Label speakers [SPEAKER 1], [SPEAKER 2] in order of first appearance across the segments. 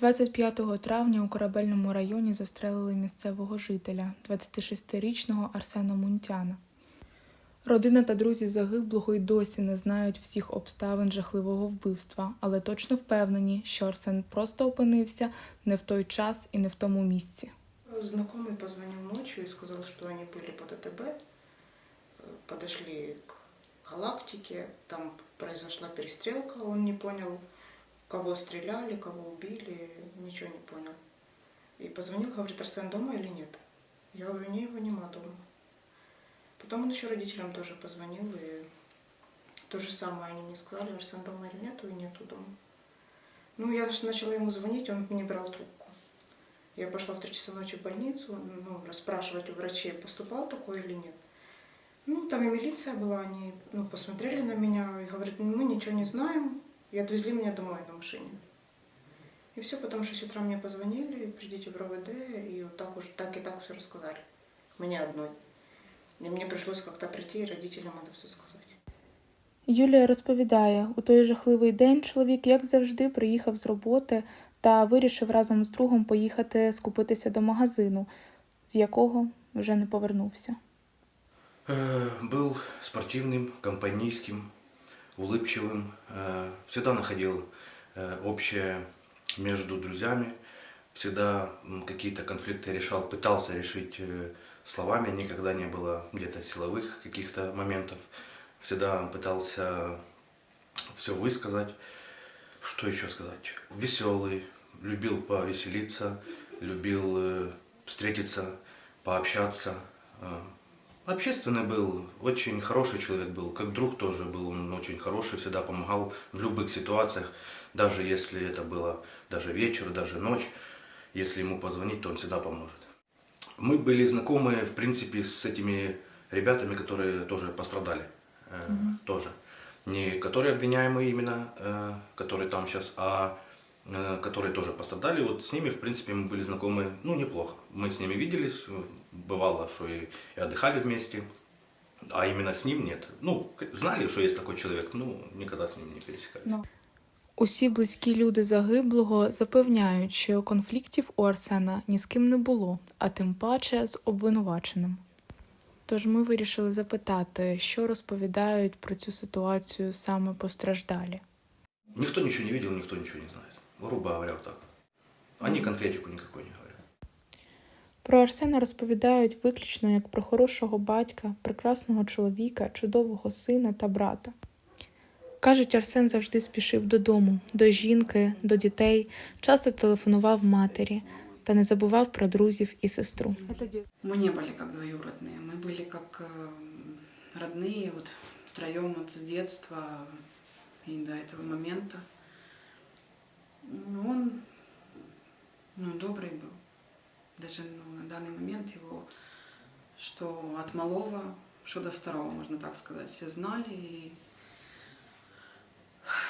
[SPEAKER 1] 25 травня у корабельному районі застрелили місцевого жителя, 26-річного Арсена Мунтяна. Родина та друзі загиблого й досі не знають всіх обставин жахливого вбивства, але точно впевнені, що Арсен просто опинився не в той час і не в тому місці.
[SPEAKER 2] Знакомый позвонил ночью и сказал, что они были под АТБ, э, подошли к галактике, там произошла перестрелка, он не понял, Кого стреляли, кого убили, ничего не понял. И позвонил, говорит, Арсен дома или нет? Я говорю, не, его нема дома. Потом он еще родителям тоже позвонил, и то же самое они мне сказали, Арсен дома или нету, и нету дома. Ну, я начала ему звонить, он не брал трубку. Я пошла в 3 часа ночи в больницу, ну, расспрашивать у врачей, поступал такой или нет. Ну, там и милиция была, они ну, посмотрели на меня и говорят, «Ну, мы ничего не знаем, и отвезли меня домой на машине. И все, потом в 6 утра мне позвонили, придите в РОВД, и вот так уж, так и так все рассказали. Мне одной. И мне пришлось как-то прийти и родителям это все сказать.
[SPEAKER 1] Юлія розповідає, у той жахливий день чоловік, як завжди, приїхав з роботи та вирішив разом з другом поїхати скупитися до магазину, з якого вже не повернувся.
[SPEAKER 3] Э, Был спортивным, компанейским, Улыбчивым. э, Всегда находил э, общее между друзьями. Всегда какие-то конфликты решал, пытался решить э, словами. Никогда не было где-то силовых каких-то моментов. Всегда пытался все высказать. Что еще сказать? Веселый, любил повеселиться, любил встретиться, пообщаться. Общественный был, очень хороший человек был, как друг тоже был он очень хороший, всегда помогал в любых ситуациях, даже если это было даже вечер, даже ночь, если ему позвонить, то он всегда поможет. Мы были знакомы, в принципе, с этими ребятами, которые тоже пострадали, э, тоже. Не которые обвиняемые именно, э, которые там сейчас, а которые тоже пострадали. Вот с ними, в принципе, мы были знакомы, ну, неплохо. Мы с ними виделись, э, бывало, что и, и отдыхали вместе, а именно с ним нет. Ну, к- знали, что есть такой человек, ну, никогда с ним не пересекались.
[SPEAKER 1] Усі близькі люди загиблого запевняють, що конфліктів у Арсена ні з ким не було, а тим паче з обвинуваченим. Тож ми вирішили запитати, що розповідають про цю ситуацію саме постраждалі.
[SPEAKER 3] Никто ничего не видел, никто ничего не знает. Грубо говоря, вот так. Они конкретику никакой не говорят.
[SPEAKER 1] Про Арсена розповідають виключно як про хорошого батька, прекрасного чоловіка, чудового сина та брата. Кажуть, Арсен завжди спішив додому, до жінки, до дітей, часто телефонував матері та не забував про друзів і сестру.
[SPEAKER 4] Мы не были как двоюродные, мы были как э, родные, вот втроем вот с детства и до этого момента. Ну, Он ну, добрый был. Даже ну, на данный момент его, что от малого, что до старого, можно так сказать, все знали. И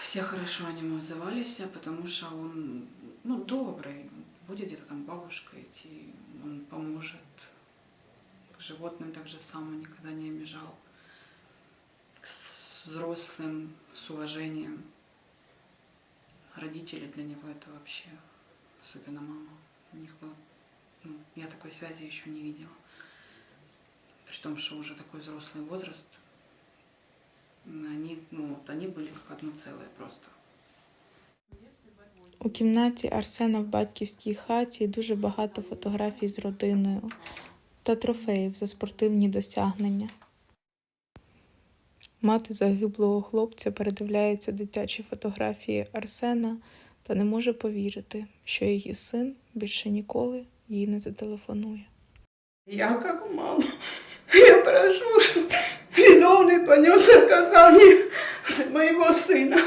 [SPEAKER 4] все хорошо о нем отзывались, потому что он ну, добрый. Будет где-то там бабушка идти, он поможет. К животным так же само никогда не обижал. С- взрослым с уважением. Родители для него это вообще, особенно мама. У них было, ну, я такой связи еще не видела. При том, что уже такой взрослый возраст, они, ну, вот они были как одно целое просто.
[SPEAKER 1] У кімнаті Арсена в батьківській хаті дуже багато фотографій з родиною та трофеїв за спортивні досягнення. Мати загиблого хлопця передивляється дитячі фотографії Арсена та не може повірити, що її син більше ніколи їй не зателефонує.
[SPEAKER 2] Я як мама, я прошу, що виновний понес наказання моєго сина.